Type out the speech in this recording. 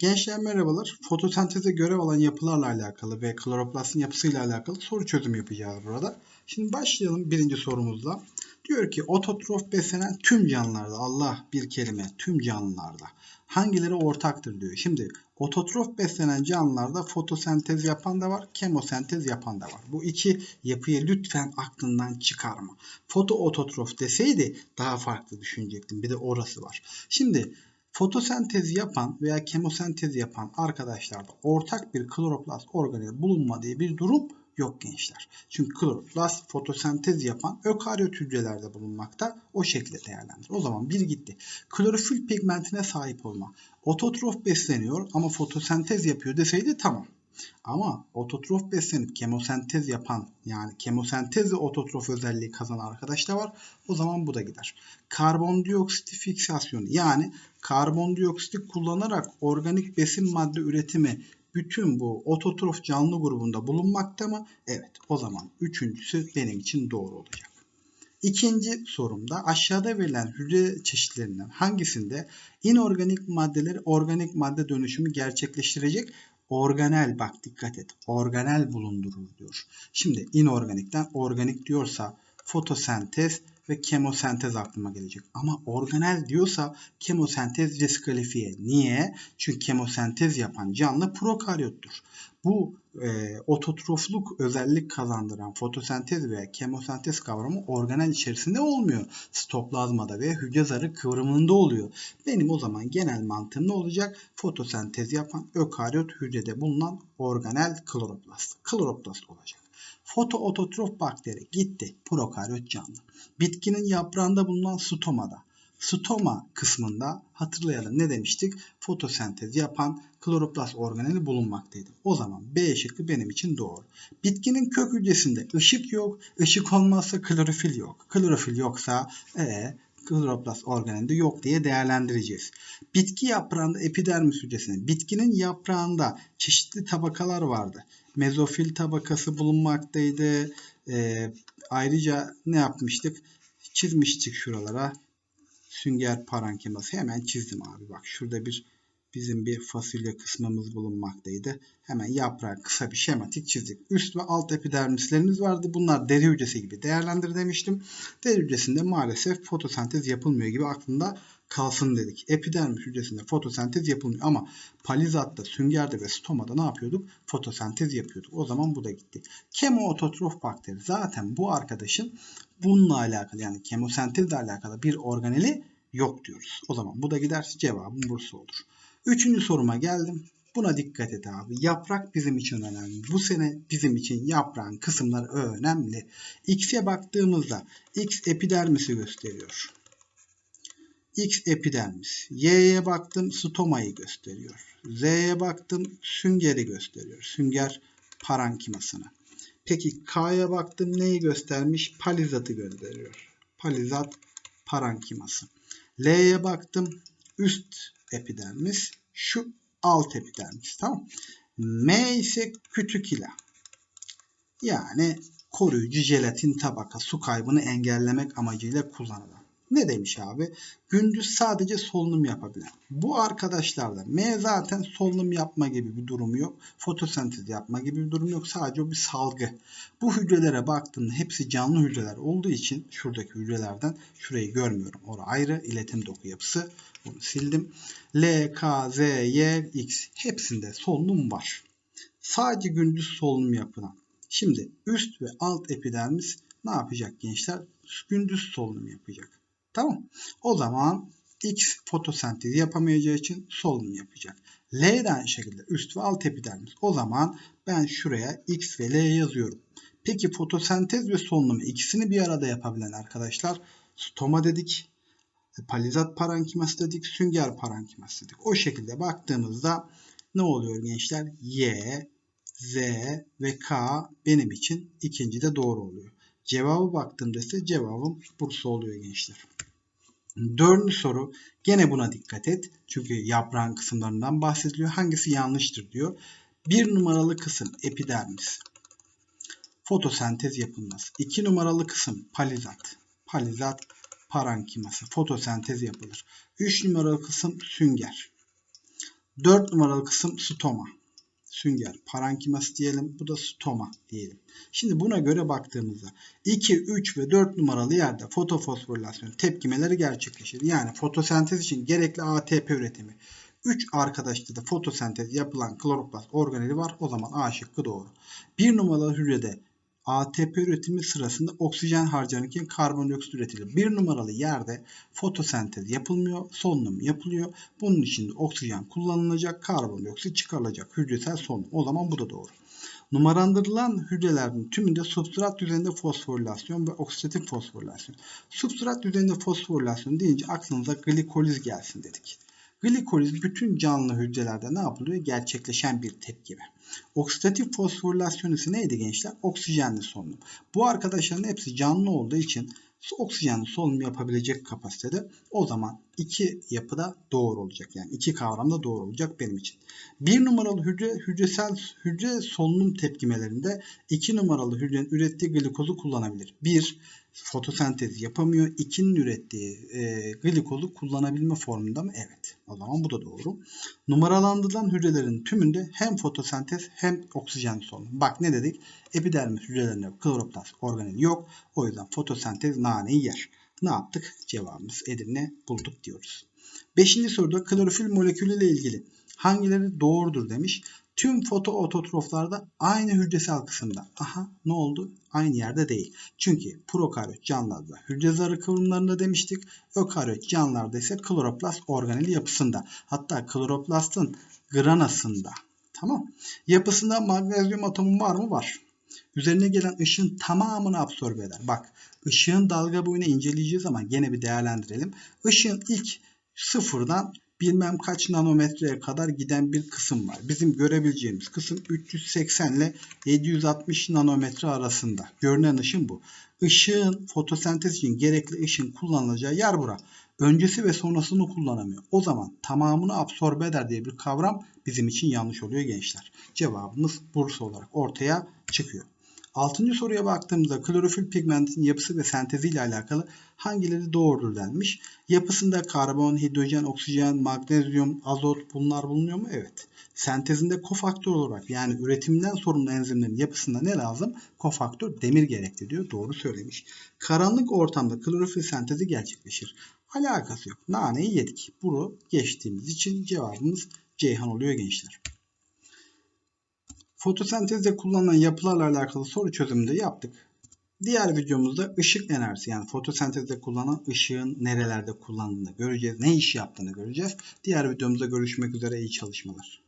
Gençler merhabalar. Fotosenteze görev alan yapılarla alakalı ve kloroplastın yapısıyla alakalı soru çözüm yapacağız burada. Şimdi başlayalım birinci sorumuzla. Diyor ki ototrof beslenen tüm canlılarda Allah bir kelime tüm canlılarda hangileri ortaktır diyor. Şimdi ototrof beslenen canlılarda fotosentez yapan da var, kemosentez yapan da var. Bu iki yapıyı lütfen aklından çıkarma. Foto ototrof deseydi daha farklı düşünecektim. Bir de orası var. Şimdi Fotosentez yapan veya kemosentez yapan arkadaşlarda ortak bir kloroplast organeli bulunmadığı bir durum yok gençler. Çünkü kloroplast fotosentez yapan ökaryot hücrelerde bulunmakta. O şekilde değerlendir. O zaman bir gitti. Klorofil pigmentine sahip olma. Ototrof besleniyor ama fotosentez yapıyor deseydi tamam. Ama ototrof beslenip kemosentez yapan yani kemosentezle ototrof özelliği kazanan arkadaş da var. O zaman bu da gider. Karbondioksit fiksasyonu yani karbondioksit kullanarak organik besin madde üretimi bütün bu ototrof canlı grubunda bulunmakta mı? Evet. O zaman üçüncüsü benim için doğru olacak. İkinci sorumda aşağıda verilen hücre çeşitlerinden hangisinde inorganik maddeleri organik madde dönüşümü gerçekleştirecek organel bak dikkat et organel bulundurur diyor. Şimdi inorganikten organik diyorsa fotosentez ve kemosentez aklıma gelecek. Ama organel diyorsa kemosentez diskalifiye. Niye? Çünkü kemosentez yapan canlı prokaryottur. Bu e, ototrofluk özellik kazandıran fotosentez veya kemosentez kavramı organel içerisinde olmuyor. Sitoplazmada ve hücre zarı kıvrımında oluyor. Benim o zaman genel mantığım ne olacak? Fotosentez yapan ökaryot hücrede bulunan organel kloroplast. Kloroplast olacak. Fotoototrof bakteri gitti. Prokaryot canlı. Bitkinin yaprağında bulunan stomada. Stoma kısmında hatırlayalım ne demiştik? Fotosentez yapan kloroplast organeli bulunmaktaydı. O zaman B şıkkı benim için doğru. Bitkinin kök hücresinde ışık yok. Işık olmazsa klorofil yok. Klorofil yoksa e, kloroplast organelinde yok diye değerlendireceğiz. Bitki yaprağında epidermis hücresinde, bitkinin yaprağında çeşitli tabakalar vardı. Mezofil tabakası bulunmaktaydı. E, ayrıca ne yapmıştık? Çizmiştik şuralara. Sünger parankeması hemen çizdim abi. Bak şurada bir bizim bir fasulye kısmımız bulunmaktaydı. Hemen yaprağı kısa bir şematik çizdik. Üst ve alt epidermislerimiz vardı. Bunlar deri hücresi gibi değerlendir demiştim. Deri hücresinde maalesef fotosentez yapılmıyor gibi aklında kalsın dedik. Epidermis hücresinde fotosentez yapılmıyor ama palizatta, süngerde ve stomada ne yapıyorduk? Fotosentez yapıyorduk. O zaman bu da gitti. Kemoototrof bakteri zaten bu arkadaşın bununla alakalı yani kemosentezle alakalı bir organeli yok diyoruz. O zaman bu da giderse cevabım Bursa olur. Üçüncü soruma geldim. Buna dikkat et abi. Yaprak bizim için önemli. Bu sene bizim için yaprağın kısımları önemli. X'e baktığımızda X epidermisi gösteriyor. X epidermis. Y'ye baktım stomayı gösteriyor. Z'ye baktım süngeri gösteriyor. Sünger parankimasını. Peki K'ya baktım neyi göstermiş? Palizatı gösteriyor. Palizat parankiması. L'ye baktım üst epidermis. Şu alt epidermis. Tamam. M ise kütükila. Yani koruyucu jelatin tabaka su kaybını engellemek amacıyla kullanılan. Ne demiş abi? Gündüz sadece solunum yapabilen. Bu arkadaşlarda M zaten solunum yapma gibi bir durumu yok. Fotosentez yapma gibi bir durum yok. Sadece o bir salgı. Bu hücrelere baktığımda hepsi canlı hücreler olduğu için şuradaki hücrelerden şurayı görmüyorum. Orası ayrı iletim doku yapısı. Bunu sildim. L, K, Z, Y, X hepsinde solunum var. Sadece gündüz solunum yapılan. Şimdi üst ve alt epidermis ne yapacak gençler? Gündüz solunum yapacak. Tamam. O zaman X fotosentezi yapamayacağı için solunum yapacak. L de aynı şekilde üst ve alt epidermis. O zaman ben şuraya X ve L yazıyorum. Peki fotosentez ve solunum ikisini bir arada yapabilen arkadaşlar stoma dedik. Palizat parankiması dedik. Sünger parankiması dedik. O şekilde baktığımızda ne oluyor gençler? Y, Z ve K benim için ikinci de doğru oluyor. Cevabı baktığımda ise cevabım Bursa oluyor gençler. Dördüncü soru. Gene buna dikkat et. Çünkü yaprağın kısımlarından bahsediliyor. Hangisi yanlıştır diyor. Bir numaralı kısım epidermis. Fotosentez yapılmaz. İki numaralı kısım palizat. Palizat parankiması. Fotosentez yapılır. Üç numaralı kısım sünger. 4 numaralı kısım stoma. Sünger. Parenkimas diyelim. Bu da stoma diyelim. Şimdi buna göre baktığımızda 2, 3 ve 4 numaralı yerde fotofosforilasyon tepkimeleri gerçekleşir. Yani fotosentez için gerekli ATP üretimi. 3 arkadaşta da fotosentez yapılan kloroplast organeli var. O zaman A şıkkı doğru. 1 numaralı hücrede ATP üretimi sırasında oksijen harcanırken karbondioksit üretilir. Bir numaralı yerde fotosentez yapılmıyor, solunum yapılıyor. Bunun için de oksijen kullanılacak, karbondioksit çıkarılacak. Hücresel solunum. O zaman bu da doğru. Numarandırılan hücrelerin tümünde substrat düzeyinde fosforilasyon ve oksidatif fosforilasyon. Substrat düzeyinde fosforilasyon deyince aklınıza glikoliz gelsin dedik. Glikoliz bütün canlı hücrelerde ne yapılıyor? Gerçekleşen bir tepkime. Oksidatif fosforilasyon ise neydi gençler? Oksijenli solunum. Bu arkadaşların hepsi canlı olduğu için oksijenli solunum yapabilecek kapasitede o zaman iki yapıda doğru olacak. Yani iki kavramda doğru olacak benim için. Bir numaralı hücre hücresel hücre solunum tepkimelerinde iki numaralı hücrenin ürettiği glikozu kullanabilir. Bir fotosentez yapamıyor. 2'nin ürettiği e, glikozu kullanabilme formunda mı? Evet. O zaman bu da doğru. Numaralandırılan hücrelerin tümünde hem fotosentez hem oksijen solunum. Bak ne dedik? Epidermis hücrelerinde kloroplast organeli yok. O yüzden fotosentez naneyi yer. Ne yaptık? Cevabımız Edirne bulduk diyoruz. Beşinci soruda klorofil molekülü ile ilgili hangileri doğrudur demiş. Tüm fotoototroflarda aynı hücresel kısımda. Aha ne oldu? Aynı yerde değil. Çünkü prokaryot canlılarda hücre zarı kıvrımlarında demiştik. Ökaryot canlılarda ise kloroplast organeli yapısında. Hatta kloroplastın granasında. Tamam. Yapısında magnezyum atomu var mı? Var. Üzerine gelen ışığın tamamını absorbe eder. Bak ışığın dalga boyunu inceleyeceğiz ama gene bir değerlendirelim. Işığın ilk sıfırdan bilmem kaç nanometreye kadar giden bir kısım var. Bizim görebileceğimiz kısım 380 ile 760 nanometre arasında. Görünen ışın bu. Işığın fotosentez için gerekli ışın kullanılacağı yer bura. Öncesi ve sonrasını kullanamıyor. O zaman tamamını absorbe eder diye bir kavram bizim için yanlış oluyor gençler. Cevabımız Bursa olarak ortaya çıkıyor. Altıncı soruya baktığımızda klorofil pigmentin yapısı ve sentezi ile alakalı hangileri doğrudur denmiş. Yapısında karbon, hidrojen, oksijen, magnezyum, azot bunlar bulunuyor mu? Evet. Sentezinde kofaktör olarak yani üretimden sorumlu enzimlerin yapısında ne lazım? Kofaktör demir gerekli diyor. Doğru söylemiş. Karanlık ortamda klorofil sentezi gerçekleşir. Alakası yok. Naneyi yedik. Bunu geçtiğimiz için cevabımız Ceyhan oluyor gençler. Fotosentezde kullanılan yapılarla alakalı soru çözümünde yaptık. Diğer videomuzda ışık enerjisi yani fotosentezde kullanılan ışığın nerelerde kullanıldığını göreceğiz. Ne iş yaptığını göreceğiz. Diğer videomuzda görüşmek üzere iyi çalışmalar.